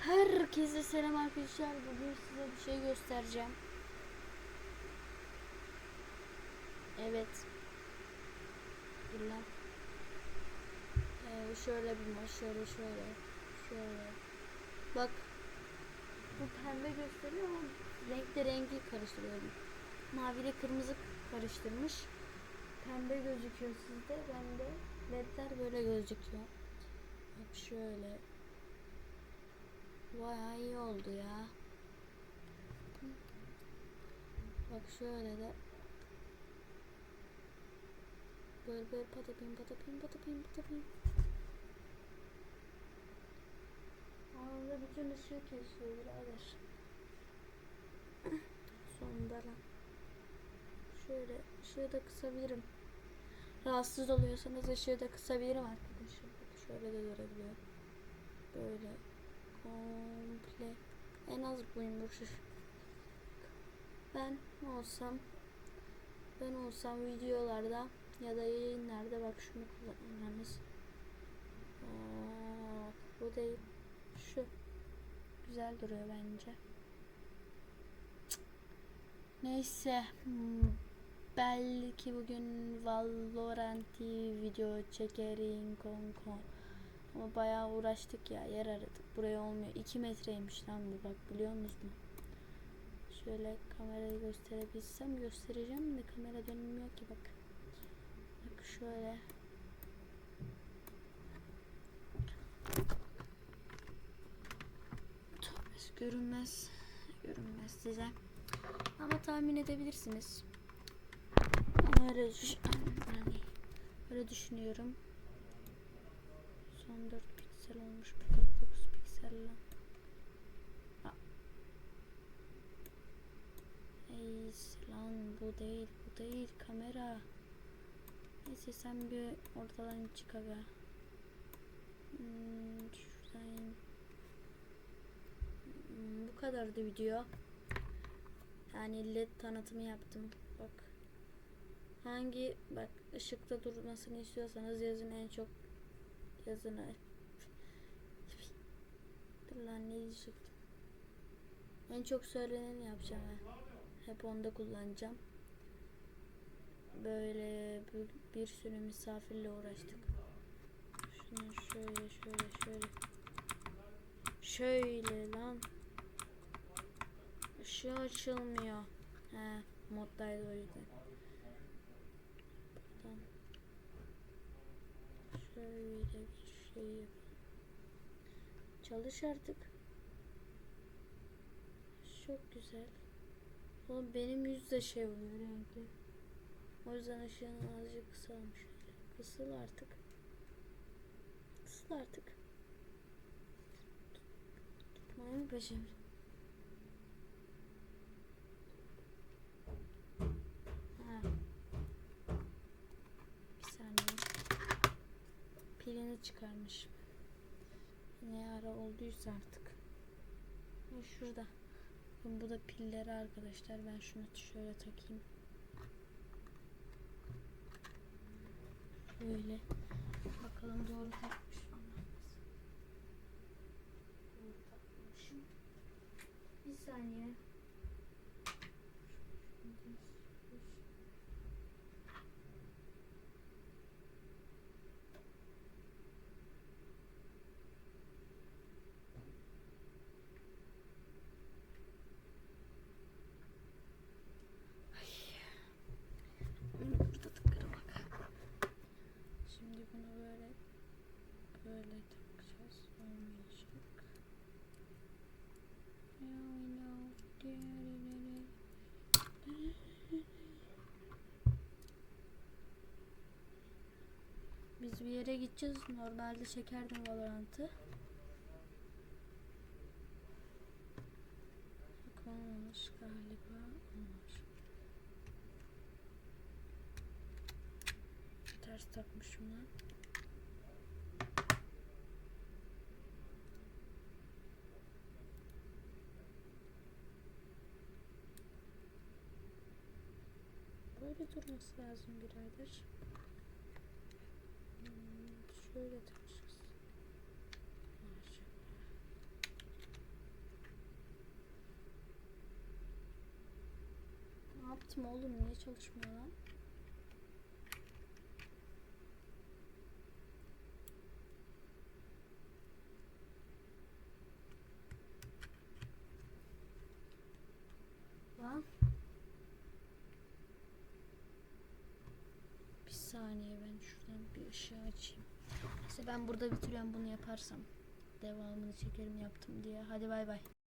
Herkese selam arkadaşlar. Bugün size bir şey göstereceğim. Evet. Lan. Ee, şöyle bir maç. Şöyle şöyle. Şöyle. Bak. Bu pembe gösteriyor ama renkle rengi karıştırıyorum. Mavi ile kırmızı karıştırmış. Pembe gözüküyor sizde. Bende ledler böyle gözüküyor. Bak şöyle. Bayağı iyi oldu ya. Bak şöyle de. Böyle böyle patapim patapim patapim patapim. Ağzında bütün ışığı kesiyor birader. Sonunda lan. Şöyle ışığı da kısabilirim. Rahatsız oluyorsanız ışığı da kısabilirim arkadaşlar. Şöyle de görebiliyorum. Böyle komple en az buymuş. Ben olsam ben olsam videolarda ya da yayınlarda bak şunu kullanırız. Aa, bu değil. Şu. Güzel duruyor bence. Neyse. hmm, Belki bugün Valorant video çekerim konko. Ama bayağı uğraştık ya yer aradık. Buraya olmuyor. 2 metreymiş lan bu bak biliyor musun? Şöyle kamerayı gösterebilsem göstereceğim de kamera dönmüyor ki bak. Bak şöyle. Görünmez. Görünmez size. Ama tahmin edebilirsiniz. Ama öyle, düş öyle düşünüyorum. Son 4 piksel olmuş. Bu 49 piksel lan. Aa. Ey lan bu değil bu değil kamera. Neyse sen bir ortadan çık aga. Hmm, şuradan. Hmm, bu kadardı video. Yani led tanıtımı yaptım. Bak. Hangi bak ışıkta durmasını istiyorsanız yazın en çok yazını. Dur lan ne diyecektim. En çok söyleneni yapacağım ha. Hep onda kullanacağım. Böyle bir, bir sürü misafirle uğraştık. Şunu şöyle şöyle şöyle. Şöyle lan. Işığı açılmıyor. He moddaydı o yüzden. Buradan şöyle şey. Çalış artık. Çok güzel. Oğlum benim yüz de şey oluyor renkli. O yüzden ışığını azıcık kısalım şöyle. Kısıl artık. Kısıl artık. Tutmayı mı peşim? Ha. Bir saniye. Çıkarmış. Ne ara olduysa artık. Ha, şurada. Bu da pilleri arkadaşlar. Ben şunu şöyle takayım. Böyle. Bakalım doğru takmış mı? Doğru takmışım. Bir saniye. Burada takarım bak. Şimdi bunu böyle böyle takacağız. Olmayacak. Now we know. Biz bir gideceğiz. Normalde çekerdim Valorant'ı. Olmamış galiba. Olmamış. Ters takmışım lan. Böyle durması lazım birader böyle takacağız. Ne yaptım oğlum niye çalışmıyor lan? Lan. Bir saniye ben şuradan bir ışığı açayım. Neyse ben burada bitiriyorum bunu yaparsam. Devamını çekerim yaptım diye. Hadi bay bay.